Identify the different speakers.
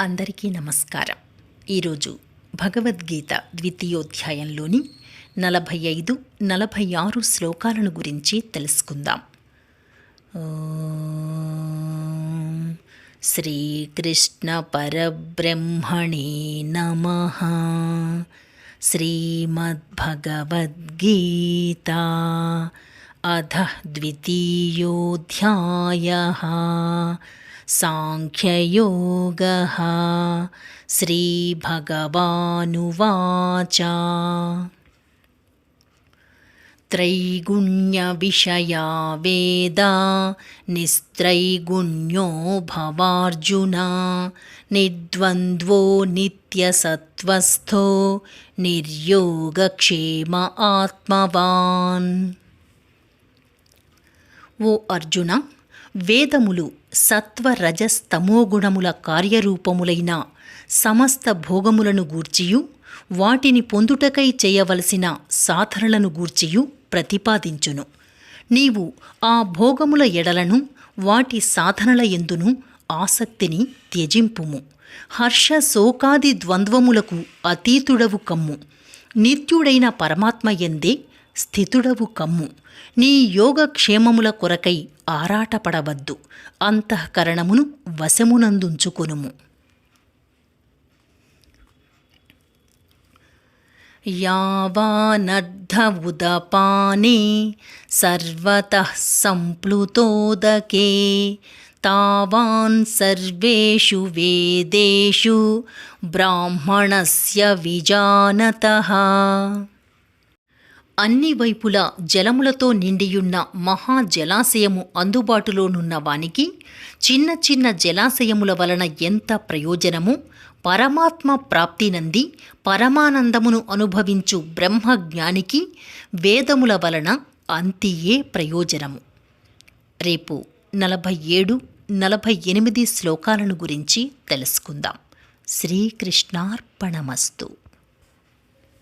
Speaker 1: అందరికీ నమస్కారం. ఈరోజు భగవద్గీత ద్వితీయోధ్యాయంలోని నలభై ఐదు నలభై ఆరు శ్లోకాలను గురించి తెలుసుకుందాం. శ్రీకృష్ణ పరబ్రహ్మణే నమ. శ్రీమద్భగవద్గీత అధ ద్వితీయోధ్యాయ. साङ्ख्ययोगः। श्रीभगवानुवाच। त्रैगुण्यविषया वेदा निस्त्रैगुण्यो भवार्जुन। निद्वन्द्वो नित्यसत्त्वस्थो निर्योगक्षेम आत्मवान्। वो अर्जुन వేదములు సత్వ రజస్తమోగుణముల కార్యరూపములైన సమస్త భోగములను గూర్చియు వాటిని పొందుటకై చేయవలసిన సాధనలను గూర్చియు ప్రతిపాదించును. నీవు ఆ భోగముల ఎడలను వాటి సాధనల ఎందును ఆసక్తిని త్యజింపుము. హర్ష శోకాది ద్వంద్వములకు అతీతుడవు కమ్ము. నిత్యుడైన పరమాత్మ ఎందే స్థితుడవు కమ్ము. నీ యోగక్షేమముల కొరకై ఆరాటపడవద్దు. అంతఃకరణమును వశమునందుంచుకొనుము. యావానర్ధ ఉదపానే సర్వతః సంప్లుతోదకే. తావాన్ సర్వేషు వేదేషు బ్రాహ్మణస్య విజానతః. అన్ని వైపులా జలములతో నిండియున్న మహా జలాశయము అందుబాటులోనున్న వానికి చిన్న చిన్న జలాశయముల వలన ఎంత ప్రయోజనము? పరమాత్మ ప్రాప్తినంది పరమానందమును అనుభవించు బ్రహ్మజ్ఞానికి వేదముల వలన అంతియే ప్రయోజనము. రేపు నలభై ఏడు నలభై ఎనిమిది శ్లోకాలను గురించి తెలుసుకుందాం. శ్రీకృష్ణార్పణమస్తు.